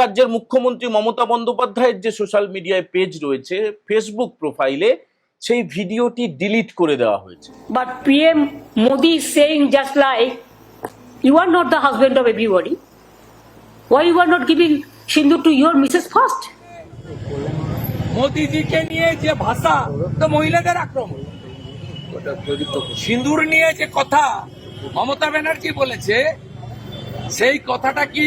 রাজ্যের মুখ্যমন্ত্রী মমতা বন্দ্যোপাধ্যায়ের যে সোশ্যাল মিডিয়ায় পেজ রয়েছে ফেসবুক প্রোফাইলে সেই ভিডিওটি ডিলিট করে দেওয়া হয়েছে But PM Modi is saying just like, you are not husband of of why Why you are not giving Sindhu to your Mrs. first? মোদিজিকে নিয়ে যে ভাষা তো মহিলাদের আক্রমণ সিন্দুর নিয়ে যে কথা মমতা ব্যানার্জি বলেছে সেই কথাটা কি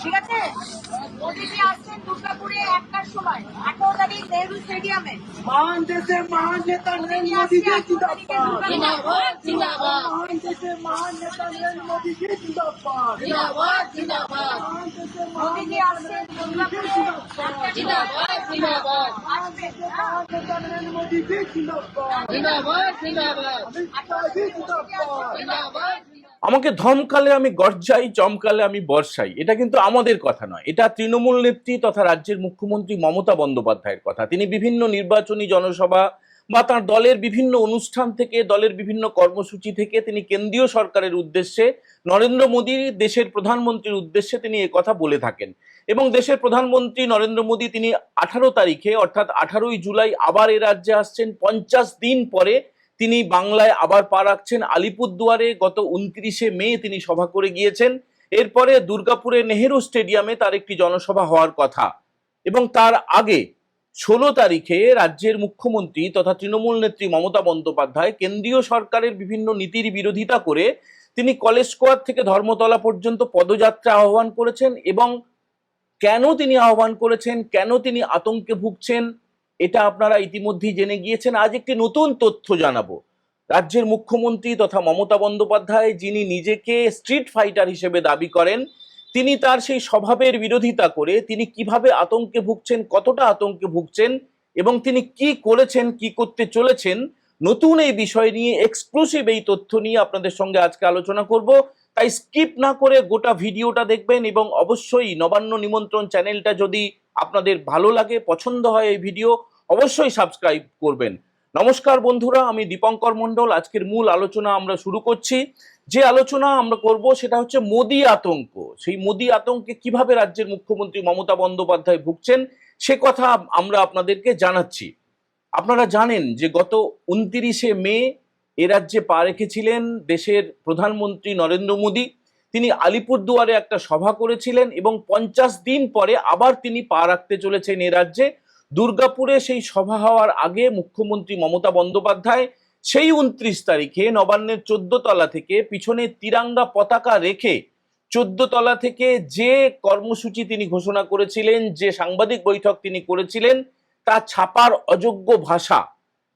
ঠিক আছে? মোদিজি আসছেন দুর্গাপুরে একটার সময়। আঠারো তারিখ নেহরু স্টেডিয়ামে। মহান দেশে মহান নেতা নরেন্দ্র মোদীকে জিন্দাবাদ। মহান দেশে মহান নেতা নরেন্দ্র মোদীকে জিন্দাবাদ। মহান দেশে মহান আসছেন দুর্গাপুরে। আসবে মহান নেতা নরেন্দ্র মোদীকে জিন্দাবাদ। অমিত শাহজি জিন্দাবাদ। আমাকে ধমকালে আমি গর্জাই, চমকালে আমি বর্ষাই। এটা কিন্তু আমাদের কথা নয়। এটা তৃণমূল নেত্রী তথা রাজ্যের মুখ্যমন্ত্রী মমতা বন্দ্যোপাধ্যায়ের কথা। তিনি বিভিন্ন নির্বাচনী জনসভা বা তার দলের বিভিন্ন অনুষ্ঠান থেকে, দলের বিভিন্ন কর্মসূচি থেকে তিনি কেন্দ্রীয় সরকারের উদ্দেশ্যে, নরেন্দ্র মোদী দেশের প্রধানমন্ত্রীর উদ্দেশ্যে তিনি কথা বলে থাকেন। এবং দেশের প্রধানমন্ত্রী নরেন্দ্র মোদী তিনি আঠারো তারিখে, অর্থাৎ আঠারোই জুলাই আবার এ রাজ্যে আসছেন। পঞ্চাশ দিন পরে তিনি বাংলায় আবার পা রাখছেন। আলিপুরদুয়ারে গত উনত্রিশে মে তিনি সভা করে গিয়েছেন। এরপরে দুর্গাপুরে নেহেরু স্টেডিয়ামে তার একটি জনসভা হওয়ার কথা। এবং তার আগে ষোলো তারিখে রাজ্যের মুখ্যমন্ত্রী তথা তৃণমূল নেত্রী মমতা বন্দ্যোপাধ্যায় কেন্দ্রীয় সরকারের বিভিন্ন নীতির বিরোধিতা করে তিনি কলেজ স্কোয়ার থেকে ধর্মতলা পর্যন্ত পদযাত্রা আহ্বান করেছেন এবং কেন তিনি আহ্বান করেছেন, কেন তিনি আতঙ্কে ভুগছেন এটা আপনারা ইতিমধ্যেই জেনে গিয়েছেন। আজ একটি নতুন তথ্য জানাব। রাজ্যের মুখ্যমন্ত্রী তথা মমতা বন্দ্যোপাধ্যায় যিনি নিজেকে স্ট্রিট ফাইটার হিসেবে দাবি করেন, তিনি তার সেই স্বভাবের বিরোধিতা করে তিনি কীভাবে আতঙ্কে ভুগছেন, কতটা আতঙ্কে ভুগছেন এবং তিনি কি করেছেন, কি করতে চলেছেন, নতুন এই বিষয় নিয়ে এক্সক্লুসিভ এই তথ্য নিয়ে আপনাদের সঙ্গে আজকে আলোচনা করব। তাই স্কিপ না করে গোটা ভিডিওটা দেখবেন এবং অবশ্যই নবান্ন নিমন্ত্রণ চ্যানেলটা যদি আপনাদের ভালো লাগে, পছন্দ হয় এই ভিডিও অবশ্যই সাবস্ক্রাইব করবেন। নমস্কার বন্ধুরা, আমি দীপঙ্কর মণ্ডল। আজকের মূল আলোচনা আমরা শুরু করছি। যে আলোচনা আমরা করব সেটা হচ্ছে মোদি আতঙ্ক। সেই মোদি আতঙ্কে কীভাবে রাজ্যের মুখ্যমন্ত্রী মমতা বন্দ্যোপাধ্যায় ভুগছেন, সে কথা আমরা আপনাদেরকে জানাচ্ছি। আপনারা জানেন যে গত উনতিরিশে মে এ রাজ্যে পা রেখেছিলেন দেশের প্রধানমন্ত্রী নরেন্দ্র মোদী। তিনি আলিপুরদুয়ারে একটা সভা করেছিলেন এবং পঞ্চাশ দিন পরে আবার তিনি পা রাখতে চলেছেন এ রাজ্যে। দুর্গাপুরে সেই সভা হওয়ার আগে মুখ্যমন্ত্রী মমতা বন্দ্যোপাধ্যায় সেই উনত্রিশ তারিখে নবান্নের তলা থেকে পিছনে তিরাঙ্গা পতাকা রেখে তলা থেকে যে কর্মসূচি তিনি ঘোষণা করেছিলেন, যে সাংবাদিক বৈঠক তিনি করেছিলেন, তা ছাপার অযোগ্য ভাষা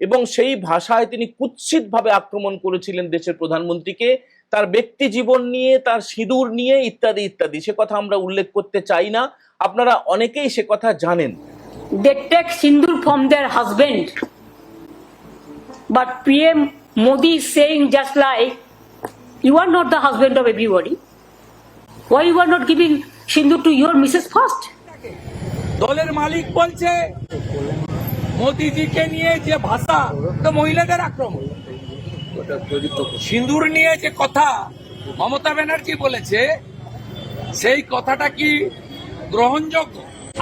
এবং সেই ভাষায় তিনি কুৎসিতভাবে আক্রমণ করেছিলেন দেশের প্রধানমন্ত্রীকে। তার ব্যক্তি জীবন নিয়ে, তার সিঁদুর নিয়ে ইত্যাদি ইত্যাদি। সে কথা আমরা উল্লেখ করতে চাই না। আপনারা অনেকেই সে কথা জানেন। They take Sindhu from their husband. But PM Modi is saying just like, you are not the husband of everybody. Why you are not giving Sindhu to your Mrs. first? দলের মালিক বলছে মোদিজিকে নিয়ে যে ভাষা তো মহিলাদের আক্রমণ সিন্দুর নিয়ে যে কথা মমতা ব্যানার্জি বলেছে সেই কথাটা কি গ্রহণযোগ্য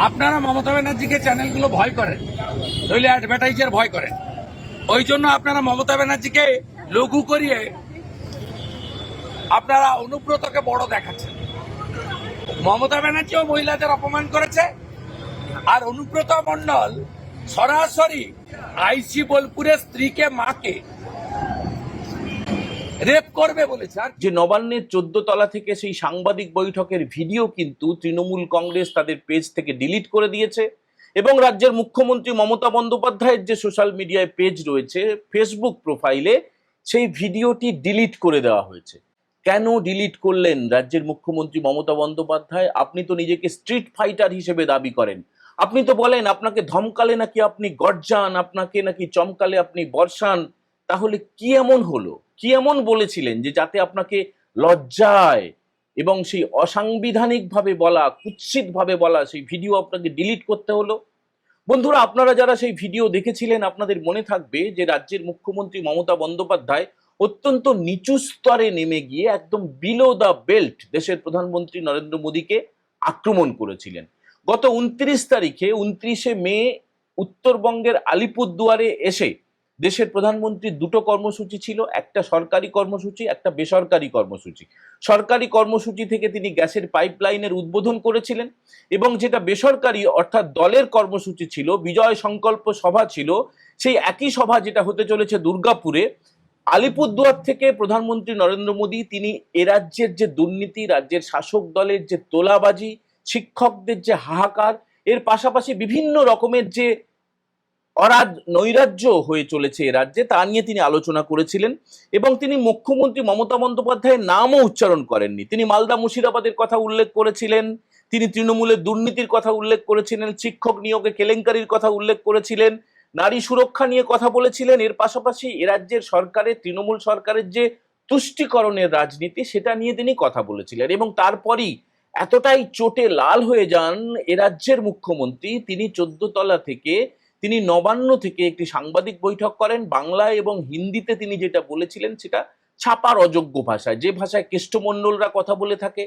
আপনারা মমতা ব্যানার্জিকে চ্যানেলগুলো ভয় করেন। নইলে অ্যাডভার্টাইজার ভয় করেন। ওই জন্য আপনারা মমতা ব্যানার্জিকে লঘু করিয়ে আপনারা অনুব্রতকে বড় দেখাচ্ছেন। মমতা ব্যানার্জিও মহিলাদের অপমান করেছে। আর অনুব্রত মন্ডল সরাসরি আইসি বোলপুরের স্ত্রীকে, মাকে রেপ করবে বলেছে। আর যে নবান্নের চোদ্দ তলা থেকে সেই সাংবাদিক বৈঠকের ভিডিও কিন্তু তৃণমূল কংগ্রেস তাদের পেজ থেকে ডিলিট করে দিয়েছে এবং রাজ্যের মুখ্যমন্ত্রী মমতা বন্দ্যোপাধ্যায়ের যে সোশ্যাল মিডিয়ায় পেজ রয়েছে, ফেসবুক প্রোফাইলে, সেই ভিডিওটি ডিলিট করে দেওয়া হয়েছে। কেন ডিলিট করলেন রাজ্যের মুখ্যমন্ত্রী মমতা বন্দ্যোপাধ্যায়? আপনি তো নিজেকে স্ট্রিট ফাইটার হিসেবে দাবি করেন। আপনি তো বলেন, আপনাকে ধমকালে নাকি আপনি গর্জান, আপনাকে নাকি চমকালে আপনি বর্ষান। তাহলে কি এমন হলো? কি এমন বলেছিলেন যে যাতে আপনাকে লজ্জায় এবং সেই অসাংবিধানিকভাবে বলা, কুৎসিতভাবে বলা, সেই ভিডিও আপনাকে ডিলিট করতে হলো? বন্ধুরা, আপনারা যারা সেই ভিডিও দেখেছিলেন, আপনাদের মনে থাকবে যে রাজ্যের মুখ্যমন্ত্রী মমতা বন্দ্যোপাধ্যায় অত্যন্ত নিচু স্তরে নেমে গিয়ে একদম বিলো দ্য বেল্ট দেশের প্রধানমন্ত্রী নরেন্দ্র মোদীকে আক্রমণ করেছিলেন। গত উনত্রিশ তারিখে, উনত্রিশে মে, উত্তরবঙ্গের আলিপুরদুয়ারে এসে দেশের প্রধানমন্ত্রীর দুটো কর্মসূচি ছিল, একটা সরকারি কর্মসূচি, একটা বেসরকারি কর্মসূচি। সরকারি কর্মসূচি থেকে তিনি গ্যাসের পাইপলাইনের উদ্বোধন করেছিলেন এবং যেটা বেসরকারি অর্থাৎ দলের কর্মসূচি ছিল, বিজয় সংকল্প সভা ছিল, সেই একই সভা যেটা হতে চলেছে দুর্গাপুরে, আলিপুরদুয়ার থেকে প্রধানমন্ত্রী নরেন্দ্র মোদী, তিনি এ রাজ্যের যে দুর্নীতি, রাজ্যের শাসক দলের যে তোলাবাজি, শিক্ষকদের যে হাহাকার, এর পাশাপাশি বিভিন্ন রকমের যে অরাজ, নৈরাজ্য হয়ে চলেছে এ রাজ্যে। তা নিয়ে তিনি আলোচনা করেছিলেন এবং তিনি মুখ্যমন্ত্রী মমতা বন্দ্যোপাধ্যায়ের নামও উচ্চারণ করেননি। তিনি মালদা মুর্শিদাবাদের কথা উল্লেখ করেছিলেন, তিনি তৃণমূলের দুর্নীতির কথা উল্লেখ করেছিলেন, শিক্ষক নিয়োগে কেলেঙ্কারির কথা উল্লেখ করেছিলেন, নারী সুরক্ষা নিয়ে কথা বলেছিলেন। এর পাশাপাশি এ রাজ্যের সরকারের, তৃণমূল সরকারের যে তুষ্টিকরণের রাজনীতি, সেটা নিয়ে তিনি কথা বলেছিলেন এবং তারপরই এতটাই চোটে লাল হয়ে যান এ রাজ্যের মুখ্যমন্ত্রী। তিনি চোদ্দ তলা থেকে তিনি নবান্ন থেকে একটি সাংবাদিক বৈঠক করেন। বাংলায় এবং হিন্দিতে তিনি যেটা বলেছিলেন সেটা ছাপার অযোগ্য ভাষায়। যে ভাষায় কেষ্টমণ্ডলরা কথা বলে থাকে,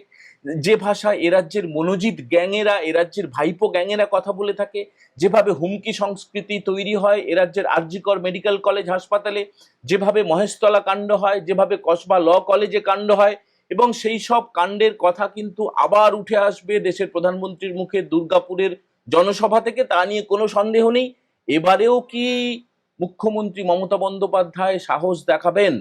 যে ভাষায় এ রাজ্যের মনোজিৎ গ্যাংয়েরা, এ রাজ্যের ভাইপো গ্যাংয়েরা কথা বলে থাকে, যেভাবে হুমকি সংস্কৃতি তৈরি হয়, এ রাজ্যের আরজিকর মেডিকেল কলেজ হাসপাতালে, যেভাবে মহেশতলা কাণ্ড হয়, যেভাবে কসবা ল কলেজে কাণ্ড হয়, এবং সেই সব কাণ্ডের কথা কিন্তু আবার উঠে আসবে দেশের প্রধানমন্ত্রীর মুখে দুর্গাপুরের জনসভা থেকে। তা নিয়ে কোনো সন্দেহ নেই। এবারেও কি মুখ্যমন্ত্রী মমতা বন্দ্যোপাধ্যায় সাহস দেখাবেন?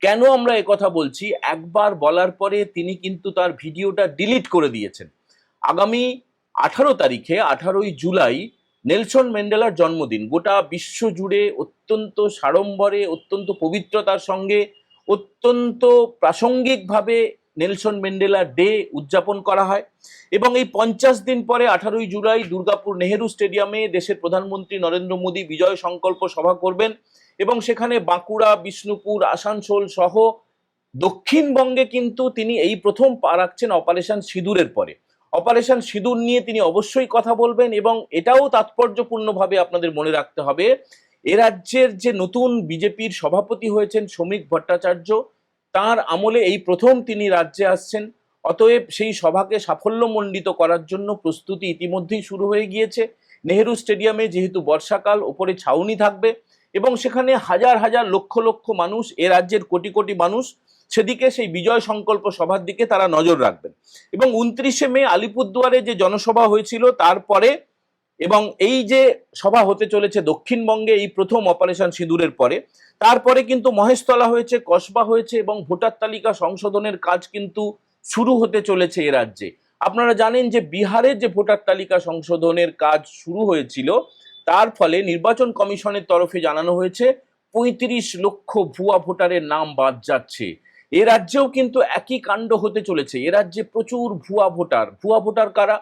কেন আমরা কথা বলছি? একবার বলার পরে তিনি কিন্তু তার ভিডিওটা ডিলিট করে দিয়েছেন। আগামী আঠারো তারিখে, আঠারোই জুলাই, নেলসন ম্যান্ডেলার জন্মদিন। গোটা বিশ্ব জুড়ে অত্যন্ত সাড়ম্বরে, অত্যন্ত পবিত্রতার সঙ্গে, অত্যন্ত প্রাসঙ্গিকভাবে নেলসন ম্যান্ডেলা ডে উদযাপন করা হয় এবং এই পঞ্চাশ দিন পরে আঠারোই জুলাই দুর্গাপুর নেহেরু স্টেডিয়ামে দেশের প্রধানমন্ত্রী নরেন্দ্র মোদী বিজয় সংকল্প সভা করবেন এবং সেখানে বাঁকুড়া, বিষ্ণুপুর, আসানসোল সহ দক্ষিণবঙ্গে কিন্তু তিনি এই প্রথম পা রাখছেন অপারেশন সিঁদুরের পরে। অপারেশন সিঁদুর নিয়ে তিনি অবশ্যই কথা বলবেন এবং এটাও তাৎপর্যপূর্ণভাবে আপনাদের মনে রাখতে হবে, এ রাজ্যের যে নতুন বিজেপির সভাপতি হয়েছেন শ্রমিক ভট্টাচার্য তার আমলে এই প্রথম তিনি রাজ্যে আসছেন। অতএব সেই সভাকে সাফল্যমণ্ডিত করার জন্য প্রস্তুতি ইতিমধ্যেই শুরু হয়ে গিয়েছে। নেহেরু স্টেডিয়ামে যেহেতু বর্ষাকাল, ওপরে ছাউনি থাকবে এবং সেখানে হাজার হাজার লক্ষ লক্ষ মানুষ, এ রাজ্যের কোটি কোটি মানুষ, সেদিকে সেই বিজয় সংকল্প সভার দিকে তারা নজর রাখবেন। এবং উনত্রিশে মে আলিপুরদুয়ারে যে জনসভা হয়েছিল, তারপরে এবং এই যে সভা হতে চলেছে দক্ষিণবঙ্গে এই প্রথম অপারেশন সিঁদুরের পরে, তারপরে কিন্তু মহেশতলা হয়েছে, কসবা হয়েছে এবং ভোটার তালিকা সংশোধনের কাজ কিন্তু শুরু হতে চলেছে এ রাজ্যে। আপনারা জানেন যে বিহারের যে ভোটার তালিকা সংশোধনের কাজ শুরু হয়েছিল, তার ফলে নির্বাচন কমিশনের তরফে জানানো হয়েছে, পঁয়ত্রিশ লক্ষ ভুয়া ভোটারের নাম বাদ যাচ্ছে। এ রাজ্যেও কিন্তু একই কাণ্ড হতে চলেছে। এ রাজ্যে প্রচুর ভুয়া ভোটার। ভুয়া ভোটার কারা?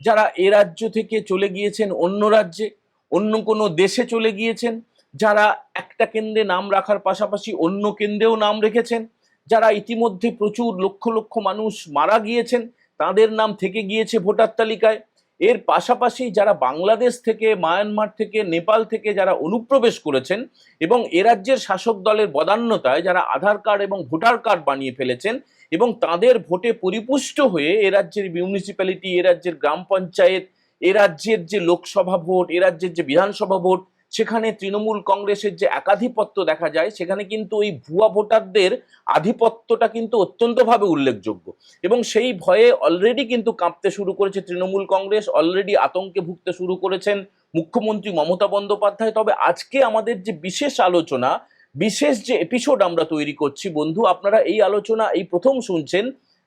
যারা এ রাজ্য থেকে চলে গিয়েছেন অন্য রাজ্যে, অন্য কোনো দেশে চলে গিয়েছেন, যারা একটা কেন্দ্রে নাম রাখার পাশাপাশি অন্য কেন্দ্রেও নাম রেখেছেন, যারা ইতিমধ্যে প্রচুর লক্ষ লক্ষ মানুষ মারা গিয়েছেন, তাদের নাম থেকে গিয়েছে ভোটার তালিকায়। এর পাশাপাশি যারা বাংলাদেশ থেকে, মায়ানমার থেকে, নেপাল থেকে যারা অনুপ্রবেশ করেছেন এবং এ রাজ্যের শাসক দলের বদান্যতায় যারা আধার কার্ড এবং ভোটার কার্ড বানিয়ে ফেলেছেন এবং তাদের ভোটে পরিপুষ্ট হয়ে এ রাজ্যের মিউনিসিপ্যালিটি এ রাজ্যের গ্রাম পঞ্চায়েত, এ রাজ্যের যে লোকসভা ভোট, এ রাজ্যের যে বিধানসভা ভোট সেখানে তৃণমূল কংগ্রেসের যে একাধিপত্য দেখা যায়, সেখানে কিন্তু ওই ভুয়া ভোটারদের আধিপত্যটা কিন্তু অত্যন্তভাবে উল্লেখযোগ্য। এবং সেই ভয়ে অলরেডি কিন্তু কাঁপতে শুরু করেছে তৃণমূল কংগ্রেস অলরেডি আতঙ্কে ভুগতে শুরু করেছেন মুখ্যমন্ত্রী মমতা বন্দ্যোপাধ্যায়। তবে আজকে আমাদের যে বিশেষ আলোচনা, বিশেষ যে এপিসোড আমরা তৈরি করছি, বন্ধু, আপনারা এই আলোচনা, এই প্রথম শুনছেন,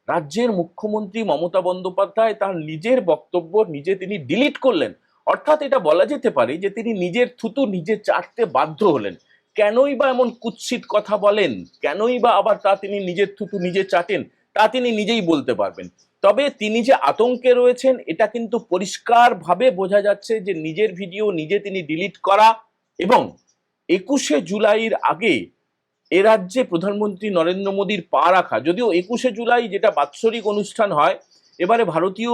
রাজ্যের মুখ্যমন্ত্রী মমতা বন্দ্যোপাধ্যায় তার নিজের বক্তব্য, নিজে তিনি ডিলিট করলেন। অর্থাৎ এটা বলা যেতে পারে যে তিনি নিজের থুতু নিজে চাটতে বাধ্য হলেন। কেনই বা এমন কুৎসিত কথা বলেন? কেনই বা আবার তা তিনি নিজের থুতু নিজে চাটেন? তা তিনি নিজেই বলতে পারবেন। তবে তিনি যে আতঙ্কে রয়েছেন, এটা কিন্তু পরিষ্কারভাবে বোঝা যাচ্ছে যে নিজের ভিডিও নিজে তিনি ডিলিট করা এবং একুশে জুলাইয়ের আগে এ রাজ্যে প্রধানমন্ত্রী নরেন্দ্র মোদীর পা রাখা, যদিও একুশে জুলাই যেটা বাৎসরিক অনুষ্ঠান হয় এবারে ভারতীয়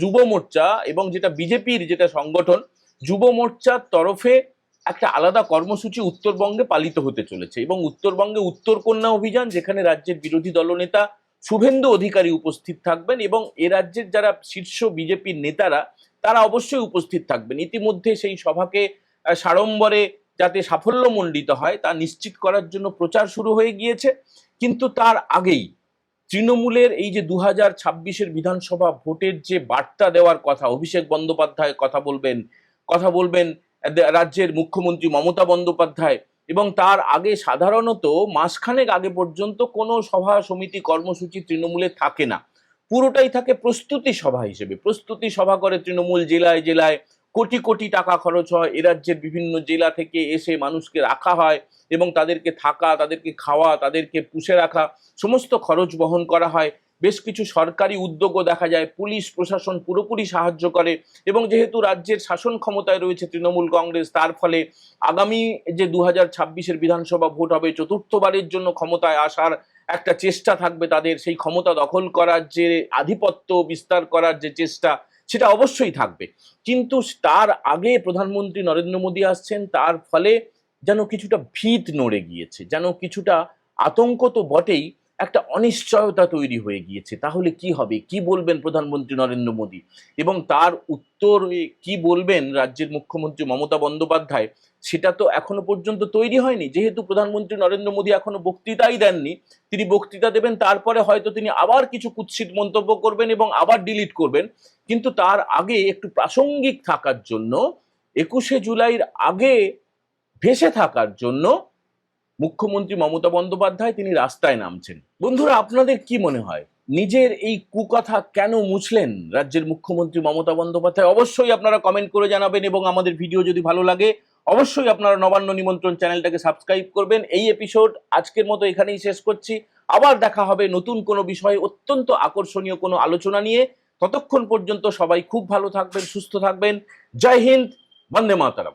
যুব মোর্চা এবং যেটা বিজেপির যেটা সংগঠন, যুব মোর্চার তরফে একটা আলাদা কর্মসূচি উত্তরবঙ্গে পালিত হতে চলেছে এবং উত্তরবঙ্গে উত্তর কন্যা অভিযান, যেখানে রাজ্যের বিরোধী দলনেতা শুভেন্দু অধিকারী উপস্থিত থাকবেন এবং এ রাজ্যের যারা শীর্ষ বিজেপির নেতারা, তারা অবশ্যই উপস্থিত থাকবেন। ইতিমধ্যে সেই সভাকে সাড়ম্বরে যাতে সাফল্যমণ্ডিত হয়, তা নিশ্চিত করার জন্য প্রচার শুরু হয়ে গিয়েছে। কিন্তু তার আগেই তৃণমূলের এই যে দু হাজার ছাব্বিশের বিধানসভা ভোটের যে বার্তা দেওয়ার কথা, অভিষেক বন্দ্যোপাধ্যায় কথা বলবেন কথা বলবেন রাজ্যের মুখ্যমন্ত্রী মমতা বন্দ্যোপাধ্যায় এবং তার আগে সাধারণত মাসখানেক আগে পর্যন্ত কোনো সভা, সমিতি, কর্মসূচি তৃণমূলে থাকে না। পুরোটাই থাকে প্রস্তুতি সভা হিসেবে। প্রস্তুতি সভা করে তৃণমূল জেলায় জেলায় কোটি কোটি টাকা খরচ হয়, এ রাজ্যের বিভিন্ন জেলা থেকে এসে মানুষকে রাখা হয় এবং তাদেরকে থাকা, তাদেরকে খাওয়া, তাদেরকে পুষে রাখা, সমস্ত খরচ বহন করা হয়। বেশ কিছু সরকারি উদ্যোগও দেখা যায়, পুলিশ, প্রশাসন পুরোপুরি সাহায্য করে এবং যেহেতু রাজ্যের শাসন ক্ষমতায় রয়েছে তৃণমূল কংগ্রেস, তার ফলে আগামী যে দু হাজার বিধানসভা ভোট হবে, চতুর্থবারের জন্য ক্ষমতায় আসার একটা চেষ্টা থাকবে তাদের। সেই ক্ষমতা দখল করার যে আধিপত্য, বিস্তার করার যে চেষ্টা সেটা অবশ্যই থাকবে। কিন্তু তার আগে প্রধানমন্ত্রী নরেন্দ্র মোদী আসছেন, তার ফলে যেন কিছুটা ভীত নড়ে গিয়েছে, যেন কিছুটা আতঙ্ক তো বটেই, একটা অনিশ্চয়তা তৈরি হয়ে গিয়েছে। তাহলে কি হবে? কি বলবেন প্রধানমন্ত্রী নরেন্দ্র মোদী? এবং তার উত্তরে কি বলবেন রাজ্যের মুখ্যমন্ত্রী মমতা বন্দ্যোপাধ্যায়? সেটা তো এখনও পর্যন্ত তৈরি হয়নি। যেহেতু প্রধানমন্ত্রী নরেন্দ্র মোদী এখনও বক্তৃতাই দেননি, তিনি বক্তৃতা দেবেন, তারপরে হয়তো তিনি আবার কিছু কুৎসিত মন্তব্য করবেন এবং আবার ডিলিট করবেন। কিন্তু তার আগে একটু প্রাসঙ্গিক থাকার জন্য, একুশে জুলাইয়ের আগে ভেসে থাকার জন্য মুখ্যমন্ত্রী মমতা বন্দ্যোপাধ্যায় তিনি রাস্তায় নামছেন। বন্ধুরা, আপনাদের কি মনে হয়? নিজের এই কুকথা কেন মুছলেন রাজ্যের মুখ্যমন্ত্রী মমতা বন্দ্যোপাধ্যায়? অবশ্যই আপনারা কমেন্ট করে জানাবেন এবং আমাদের ভিডিও যদি ভালো লাগে অবশ্যই আপনারা নবান্ন নিমন্ত্রণ চ্যানেলটাকে সাবস্ক্রাইব করবেন। এই এপিসোড আজকের মতো এখানেই শেষ করছি। আবার দেখা হবে নতুন কোনো বিষয়ে অত্যন্ত আকর্ষণীয় কোনো আলোচনা নিয়ে। ততক্ষণ পর্যন্ত সবাই খুব ভালো থাকবেন, সুস্থ থাকবেন। জয় হিন্দ, বন্দে মাতারাম।